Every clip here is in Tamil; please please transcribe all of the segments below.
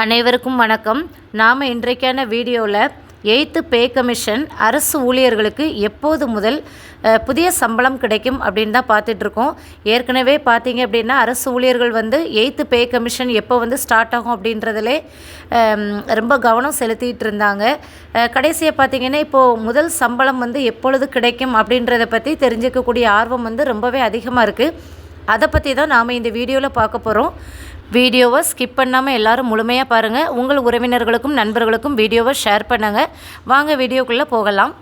அனைவருக்கும் வணக்கம். நாம் இன்றைக்கான வீடியோவில் எய்த்து பே கமிஷன் அரசு ஊழியர்களுக்கு எப்போது முதல் புதிய சம்பளம் கிடைக்கும் அப்படின்னு தான் பார்த்துட்ருக்கோம். ஏற்கனவே பார்த்தீங்க அப்படின்னா அரசு ஊழியர்கள் வந்து எய்த்து பே கமிஷன் எப்போ வந்து ஸ்டார்ட் ஆகும் அப்படின்றதுலே ரொம்ப கவனம் செலுத்திட்டு இருந்தாங்க. கடைசியாக பார்த்தீங்கன்னா இப்போது முதல் சம்பளம் வந்து எப்பொழுது கிடைக்கும் அப்படின்றத பற்றி தெரிஞ்சுக்கக்கூடிய ஆர்வம் வந்து ரொம்பவே அதிகமாக இருக்குது அதை பற்றி தான் நாம் இந்த வீடியோவில் பார்க்க போகிறோம் வீடியோவை ஸ்கிப் பண்ணாமல் எல்லாரும் முழுமையாக பாருங்கள் உங்கள் உறவினர்களுக்கும் நண்பர்களுக்கும் வீடியோவை ஷேர் பண்ணுங்கள் வாங்க வீடியோக்குள்ளே போகலாம்.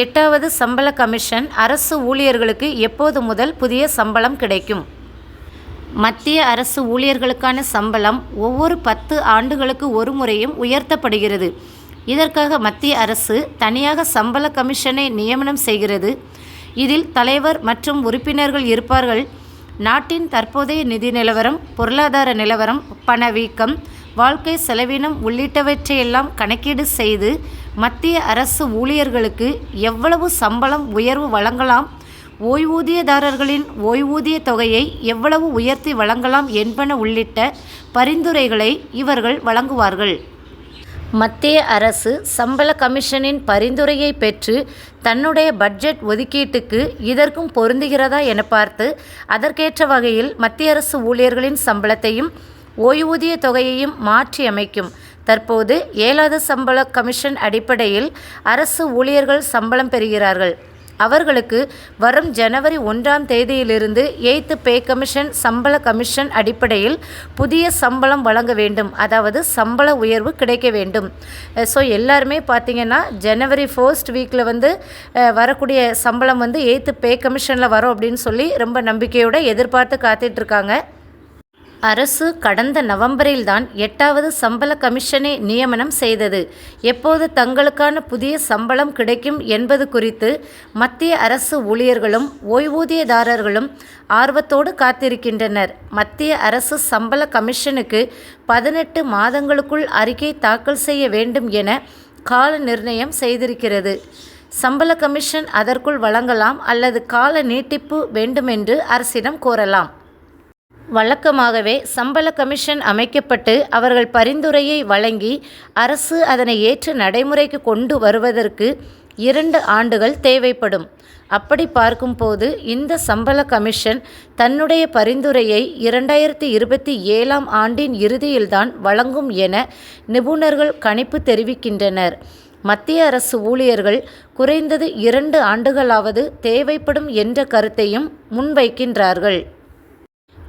எட்டாவது சம்பள கமிஷன் அரசு ஊழியர்களுக்கு எப்போது முதல் புதிய சம்பளம் கிடைக்கும்? மத்திய அரசு ஊழியர்களுக்கான சம்பளம் ஒவ்வொரு பத்து ஆண்டுகளுக்கு ஒரு முறையும் உயர்த்தப்படுகிறது. இதற்காக மத்திய அரசு தனியாக சம்பள கமிஷனை நியமனம் செய்கிறது. இதில் தலைவர் மற்றும் உறுப்பினர்கள் இருப்பார்கள். நாட்டின் தற்போதைய நிதி நிலவரம் பொருளாதார நிலவரம் பணவீக்கம் வாழ்க்கை செலவினம் உள்ளிட்டவற்றையெல்லாம் கணக்கீடு செய்து மத்திய அரசு ஊழியர்களுக்கு எவ்வளவு சம்பளம் உயர்வு வழங்கலாம் ஓய்வூதியதாரர்களின் ஓய்வூதிய தொகையை எவ்வளவு உயர்த்தி வழங்கலாம் என்பன உள்ளிட்ட பரிந்துரைகளை இவர்கள் வழங்குவார்கள். மத்திய அரசு சம்பள கமிஷனின் பரிந்துரையை பெற்று தன்னுடைய பட்ஜெட் ஒதுக்கீட்டுக்கு இதற்கும் பொருந்துகிறதா என பார்த்து அதற்கேற்ற வகையில் மத்திய அரசு ஊழியர்களின் சம்பளத்தையும் ஓய்வூதிய தொகையையும் மாற்றி அமைக்கும் தற்போது ஏழாவது சம்பள கமிஷன் அடிப்படையில் அரசு ஊழியர்கள் சம்பளம் பெறுகிறார்கள். அவர்களுக்கு வரும் ஜனவரி ஒன்றாம் தேதியிலிருந்து எய்த்து பே கமிஷன் சம்பள கமிஷன் அடிப்படையில் புதிய சம்பளம் வழங்க வேண்டும். அதாவது சம்பள உயர்வு கிடைக்க வேண்டும். ஸோ எல்லாருமே பார்த்தீங்கன்னா ஜனவரி ஃபர்ஸ்ட் வீக்கில் வந்து வரக்கூடிய சம்பளம் வந்து எய்த்து பே கமிஷனில் வரும் அப்படின்னு சொல்லி ரொம்ப நம்பிக்கையோடு எதிர்பார்த்து காத்துட்ருக்காங்க அரசு கடந்த நவம்பரில்தான் எட்டாவது சம்பள கமிஷனை நியமனம் செய்தது. எப்போது தங்களுக்கான புதிய சம்பளம் கிடைக்கும் என்பது குறித்து மத்திய அரசு ஊழியர்களும் ஓய்வூதியதாரர்களும் ஆர்வத்தோடு காத்திருக்கின்றனர். மத்திய அரசு சம்பள கமிஷனுக்கு பதினெட்டு மாதங்களுக்குள் அறிக்கை தாக்கல் செய்ய வேண்டும் என கால நிர்ணயம் செய்திருக்கிறது. சம்பள கமிஷன் அதற்குள் வழங்கலாம் அல்லது கால நீட்டிப்பு வேண்டுமென்று அரசிடம் கோரலாம். வழக்கமாகவே சம்பள கமிஷன் அமைக்கப்பட்டு அவர்கள் பரிந்துரையை வழங்கி அரசு அதனை ஏற்று நடைமுறைக்கு கொண்டு வருவதற்கு இரண்டு ஆண்டுகள் தேவைப்படும். அப்படி பார்க்கும்போது இந்த சம்பள கமிஷன் தன்னுடைய பரிந்துரையை இரண்டாயிரத்தி இருபத்தி ஏழாம் ஆண்டின் இறுதியில்தான் வழங்கும் என நிபுணர்கள் கணிப்பு தெரிவிக்கின்றனர். மத்திய அரசு ஊழியர்கள் குறைந்தது இரண்டு ஆண்டுகளாவது தேவைப்படும் என்ற கருத்தையும் முன்வைக்கின்றார்கள்.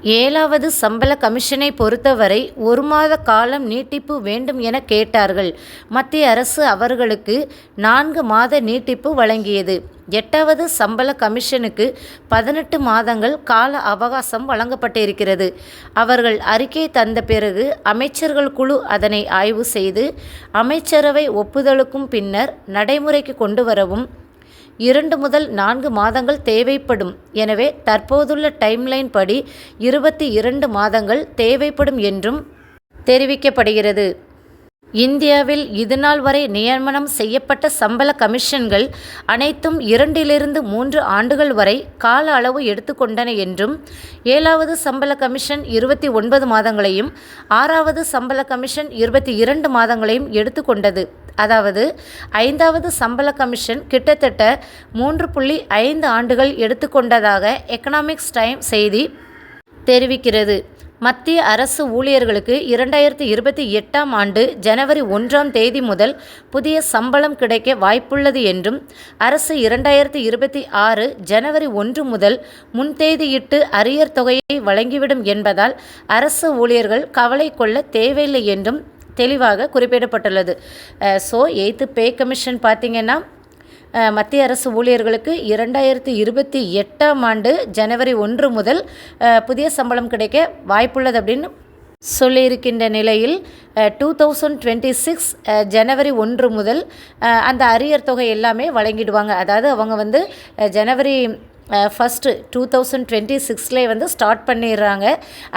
ஏழாவது சம்பள கமிஷனை பொறுத்தவரை ஒரு மாத காலம் நீட்டிப்பு வேண்டும் என கேட்டார்கள். மத்திய அரசு அவர்களுக்கு நான்கு மாத நீட்டிப்பு வழங்கியது. எட்டாவது சம்பள கமிஷனுக்கு பதினெட்டு மாதங்கள் கால அவகாசம் வழங்கப்பட்டிருக்கிறது. அவர்கள் அறிக்கை தந்த பிறகு அமைச்சர்கள் குழு அதனை ஆய்வு செய்து அமைச்சரவை ஒப்புதலுக்கும் பின்னர் நடைமுறைக்கு கொண்டு வரவும் இரண்டு முதல் நான்கு மாதங்கள் தேவைப்படும். எனவே தற்போதுள்ள டைம்லைன் படி இருபத்தி இரண்டு மாதங்கள் தேவைப்படும் என்றும் தெரிவிக்கப்படுகிறது. இந்தியாவில் இதுநாள் வரை நியமனம் செய்யப்பட்ட சம்பள கமிஷன்கள் அனைத்தும் இரண்டிலிருந்து மூன்று ஆண்டுகள் வரை கால அளவு எடுத்துக்கொண்டன என்றும் ஏழாவது சம்பள கமிஷன் இருபத்தி ஒன்பது மாதங்களையும் ஆறாவது சம்பள கமிஷன் இருபத்தி இரண்டு மாதங்களையும் எடுத்துக்கொண்டது. அதாவது ஐந்தாவது சம்பள கமிஷன் கிட்டத்தட்ட மூன்று புள்ளி ஐந்து ஆண்டுகள் எடுத்துக்கொண்டதாக எக்கனாமிக்ஸ் டைம் செய்தி தெரிவிக்கிறது. மத்திய அரசு ஊழியர்களுக்கு இரண்டாயிரத்தி இருபத்தி எட்டாம் ஆண்டு ஜனவரி ஒன்றாம் தேதி முதல் புதிய சம்பளம் கிடைக்க வாய்ப்புள்ளது என்றும் அரசு இரண்டாயிரத்தி இருபத்தி ஆறு ஜனவரி ஒன்று முதல் முன்தேதியிட்டு அரியர் தொகையை வழங்கிவிடும் என்பதால் அரசு ஊழியர்கள் கவலை கொள்ள தேவையில்லை என்றும் தெளிவாக குறிப்பிடப்பட்டுள்ளது. ஸோ எய்த்து பே கமிஷன் பார்த்திங்கன்னா மத்திய அரசு ஊழியர்களுக்கு இரண்டாயிரத்தி இருபத்தி எட்டாம் ஆண்டு ஜனவரி ஒன்று முதல் புதிய சம்பளம் கிடைக்க வாய்ப்புள்ளது அப்படின்னு சொல்லியிருக்கின்ற நிலையில் டூ தௌசண்ட் டுவெண்ட்டி சிக்ஸ் ஜனவரி ஒன்று முதல் அந்த அரியர் தொகை எல்லாமே வழங்கிடுவாங்க. அதாவது அவங்க வந்து ஜனவரி ஃபஸ்ட்டு டூ தௌசண்ட் டுவெண்ட்டி சிக்ஸ்லேயே வந்து ஸ்டார்ட் பண்ணிடுறாங்க.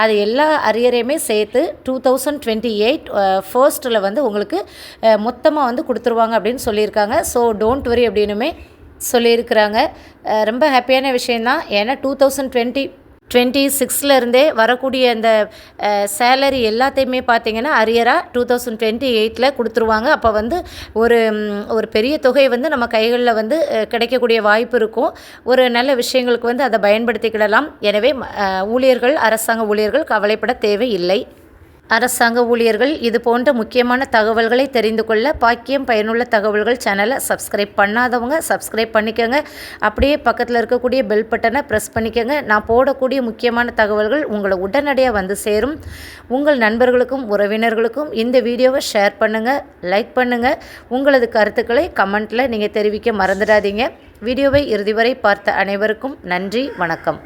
அது எல்லா அரியரையுமே சேர்த்து டூ தௌசண்ட் டுவெண்ட்டி எயிட் ஃபர்ஸ்ட்டில் வந்து உங்களுக்கு மொத்தமாக வந்து கொடுத்துருவாங்க அப்படின்னு சொல்லியிருக்காங்க. ஸோ டோன்ட் வரி அப்படின்னுமே சொல்லியிருக்கிறாங்க. ரொம்ப ஹாப்பியான விஷயந்தான் ஏன்னா டூ தௌசண்ட் டுவெண்ட்டி டுவெண்ட்டி சிக்ஸ்லேருந்தே வரக்கூடிய அந்த சேலரி எல்லாத்தையுமே பார்த்திங்கன்னா அரியராக டூ தௌசண்ட் டுவெண்ட்டி எயிட்டில் கொடுத்துருவாங்க. அப்போ வந்து ஒரு ஒரு பெரிய தொகை வந்து நம்ம கைகளில் வந்து கிடைக்கக்கூடிய வாய்ப்பு இருக்கும். ஒரு நல்ல விஷயங்களுக்கு வந்து அதை பயன்படுத்திக்கிடலாம். எனவே ஊழியர்கள் அரசாங்க ஊழியர்கள் கவலைப்பட தேவையில்லை. அரசாங்க ஊழியர்கள் இது போன்ற முக்கியமான தகவல்களை தெரிந்து கொள்ள பாக்கியம் பயனுள்ள தகவல்கள் சேனலை சப்ஸ்கிரைப் பண்ணாதவங்க சப்ஸ்கிரைப் பண்ணிக்கோங்க. அப்படியே பக்கத்தில் இருக்கக்கூடிய பெல் பட்டனை ப்ரெஸ் பண்ணிக்கோங்க. நான் போடக்கூடிய முக்கியமான தகவல்கள் உங்களை உடனடியாக வந்து சேரும். உங்கள் நண்பர்களுக்கும் உறவினர்களுக்கும் இந்த வீடியோவை ஷேர் பண்ணுங்கள் லைக் பண்ணுங்கள் உங்களது கருத்துக்களை கமெண்ட்டில் நீங்கள் தெரிவிக்க மறந்துடாதீங்க. வீடியோவை இறுதி வரை பார்த்த அனைவருக்கும் நன்றி வணக்கம்.